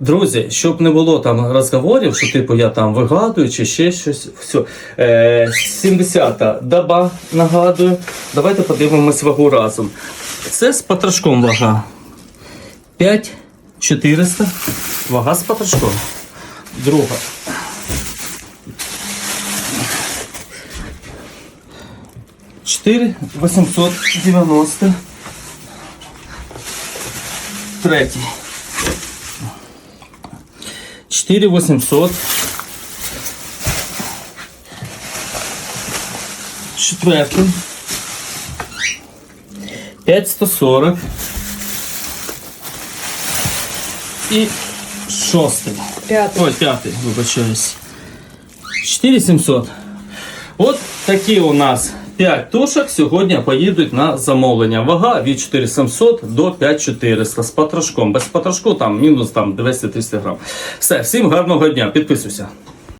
Друзі, щоб не було там розговорів, що типу я там вигадую чи ще щось. Все. Е, 70-та доба, нагадую. Давайте подивимось вагу разом. Це з патрашком вага. 5400. Вага з патрашком. Друга. Чотири 890. Третій. 4800. Четвертий. 5140. І шостий. П'ятий. Ой, п'ятий, вибачаюсь. 4700. От такі у нас 5 тушок сьогодні поїдуть на замовлення. Вага від 4700 до 5400 з патрашком. Без патрашку там мінус там 200-300 грам. Все, всім гарного дня. Підписуйся.